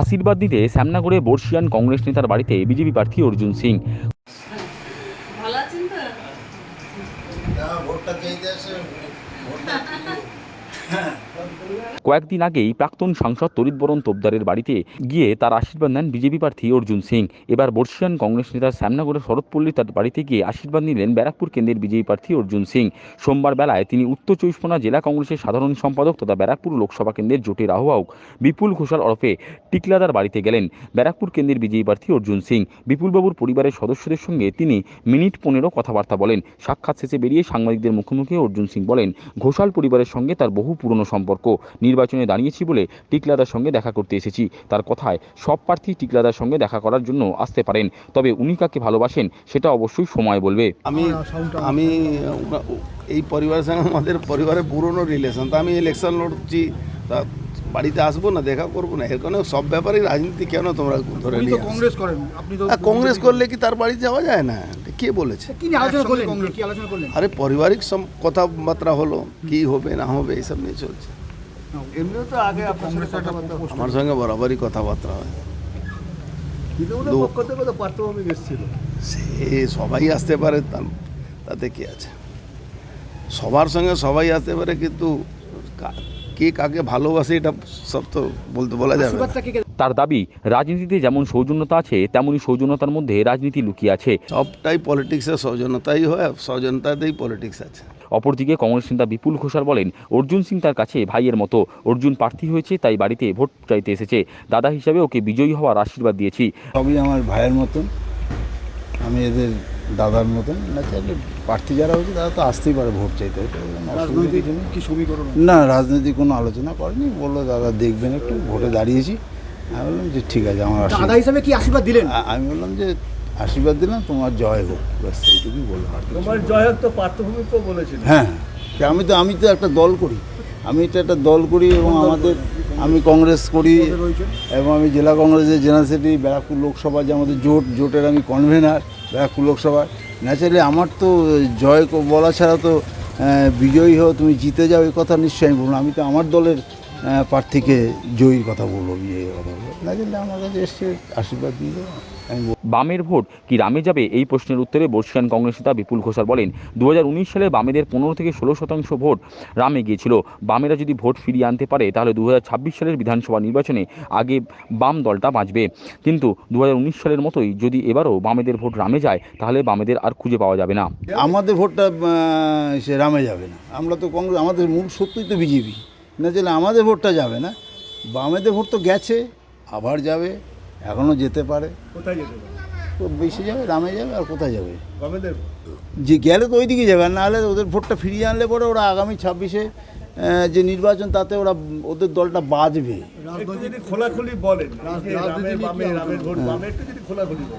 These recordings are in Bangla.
আশীর্বাদ দিতে শ্যামনগরে বর্ষিয়ান কংগ্রেস নেতার বাড়িতে বিজেপি প্রার্থী অর্জুন সিং। ভালো আছেন তো? ভোটটা চাইতে আসে ভোটটা কয়েকদিন আগেই প্রাক্তন সাংসদ তরিতবরণ তোপদারের বাড়িতে গিয়ে তার আশীর্বাদ নেন বিজেপি প্রার্থী অর্জুন সিং। এবার বর্ষিয়ান কংগ্রেস নেতা শ্যামনগরের শরৎপল্লী তার বাড়িতে গিয়ে আশীর্বাদ নিলেন ব্যারাকপুর কেন্দ্রের বিজেপি প্রার্থী অর্জুন সিং। সোমবার বেলায় তিনি উত্তর চব্বিশ জেলা কংগ্রেসের সাধারণ সম্পাদক তথা ব্যারাকপুর লোকসভা কেন্দ্রের জোটের আহ্বায়ক বিপুল ঘোষাল ওরফে টিকলাদার বাড়িতে গেলেন ব্যারাকপুর কেন্দ্রের বিজেপি প্রার্থী অর্জুন সিং। বিপুলবাবুর পরিবারের সদস্যদের সঙ্গে তিনি মিনিট পনেরো কথাবার্তা বলেন। সাক্ষাৎ শেষে বেরিয়ে সাংবাদিকদের মুখোমুখি অর্জুন সিং বলেন, ঘোষাল পরিবারের সঙ্গে তার বহু পুরনো সম্পর্ক। নির্বাচনে দাঁড়িয়েছি বলে টিকলাদার সঙ্গে দেখা করতে এসেছি। তার কথায় সব প্রার্থী টিকলাদার সঙ্গে দেখা করার জন্য আসতে পারেন। তবে উনি কাকে ভালোবাসেন সেটা অবশ্যই সময় বলবে। আমি আমি এই পরিবারের সঙ্গে আমাদের পরিবারের পুরনো রিলেশন তা আমি ইলেকশন লড়ছি। তা বাড়িতে আসব না দেখা করব না? এর কারণে সব ব্যাপারে রাজনীতি কেন তোমরা ধরে কংগ্রেস করেন। আপনি তো আর কংগ্রেস করলে কি তার বাড়ি যাওয়া যায় না? কে বলেছে? কি নিয়ে আলোচনা করলেন? কি আলোচনা করলেন? আরে পারিবারিক কথাবার্তা হলো কি হবে না হবে এইসব নিয়ে চলছে। এমনিও তো আগে আমার সঙ্গে বরাবরই কথাবার্তা হয়। সে সবাই আসতে পারে তা- তাতে কি আছে? সবার সঙ্গে সবাই আসতে পারে কিন্তু কে কাকে ভালোবাসে এটা সব তো বলতে বলা যাবে তার দাবি রাজনীতিতে যেমন সৌজন্যতা আছে তেমনই সৌজন্যতার মধ্যে রাজনীতি লুকিয়ে আছে। সবটাই পলিটিক্সের সৌজন্যতাই হয় আর সৌজন্যতাতেই পলিটিক্স আছে। অপরদিকে কংগ্রেস নেতা বিপুল ঘোষাল বলেন অর্জুন সিং তার কাছে ভাইয়ের মতো অর্জুন প্রার্থী হয়েছে তাই বাড়িতে ভোট চাইতে এসেছে। দাদা হিসাবে ওকে বিজয়ী হওয়ার আশীর্বাদ দিয়েছি। সবই আমার ভাইয়ের মতন আমি এদের দাদার মতন না চাইলে প্রার্থী যারা হয়েছে তারা তো আসতেই পারে ভোট চাইতে না রাজনৈতিক কোনো আলোচনা করেনি বলল দাদা দেখবেন একটু ভোটে দাঁড়িয়েছি। আমি বললাম যে ঠিক আছে আমার দাদা হিসাবে কি আশীর্বাদ দিলেন? আমি বললাম যে আশীর্বাদ দিলাম তোমার জয় হোক ব্যাস এইটুকুই বললাম আর। তোমার জয়ক তো পার্থভূমিকও বলেছিল। হ্যাঁ আমি তো আমি তো একটা দল করি। আমি তো একটা দল করি এবং আমাদের আমি কংগ্রেস করি এবং আমি জেলা কংগ্রেসের জেনারেল সেক্রেটারি ব্যারাকপুর লোকসভা যে আমাদের জোট জোটের আমি কনভেনার ব্যারাকপুর লোকসভায় ন্যাচারালি আমার তো জয় বলা ছাড়া তো বিজয়ী হও তুমি জিতে যাও এই কথা নিশ্চয়ই আমি বলব না। আমি তো আমার দলের প্রার্থীকে জয়ীর কথা বলব বিজয়ীর কথা বলব। ন্যাচারালি আমার কাছে এসছে আশীর্বাদ দিয়ে বামের ভোট কি রামে যাবে? এই প্রশ্নের উত্তরে বর্ষিয়ান কংগ্রেস নেতা বিপুল ঘোষাল বলেন দু হাজার উনিশ সালে বামেদের পনেরো থেকে ষোলো শতাংশ ভোট রামে গিয়েছিল। বামেরা যদি ভোট ফিরিয়ে আনতে পারে তাহলে দু হাজার ছাব্বিশ সালের বিধানসভা নির্বাচনে আগে বাম দলটা বাঁচবে। কিন্তু দু হাজার উনিশ সালের মতোই যদি এবারও বামেদের ভোট রামে যায় তাহলে বামেদের আর খুঁজে পাওয়া যাবে না। আমাদের ভোটটা সে রামে যাবে না। আমরা তো কংগ্রেস আমাদের মূল সত্যই তো বিজেপি। ন্যাচারালি আমাদের ভোটটা যাবে না বামেদের ভোট তো গেছে আবার যাবে এখনও যেতে পারে। কোথায় যেতে পারে? বেশি যাবে রামে যাবে আর কোথায় যাবে? যে গেলে তো ওই দিকে যাবে আর নাহলে ওদের ভোটটা ফিরিয়ে আনলে পরে ওরা আগামী ছাব্বিশে যে নির্বাচন তাতে ওরা ওদের দলটা বলেন।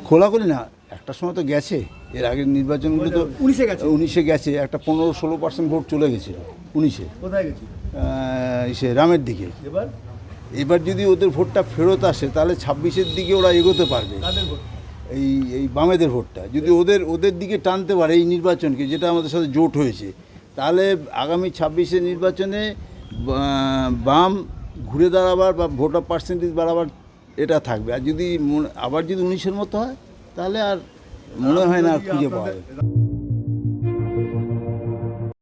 খোলাখুলি না একটা সময় তো গেছে এর আগের নির্বাচনগুলো তো উনিশে গেছে। উনিশে গেছে একটা পনেরো ষোলো পার্সেন্ট ভোট চলে গেছিল উনিশে। কোথায় গেছি? সে রামের দিকে। এবার? এবার যদি ওদের ভোটটা ফেরত আসে তাহলে ছাব্বিশের দিকে ওরা এগোতে পারবে। এই এই বামেদের ভোটটা। যদি ওদের ওদের দিকে টানতে পারে এই নির্বাচনকে যেটা আমাদের সাথে জোট হয়েছে তাহলে আগামী ছাব্বিশের নির্বাচনে বাম ঘুরে দাঁড়াবার বা ভোটার পার্সেন্টেজ বাড়াবার এটা থাকবে। আর যদি আবার যদি উনিশের মতো হয় তাহলে আর মনে হয় না খুঁজে পাওয়া যাবে।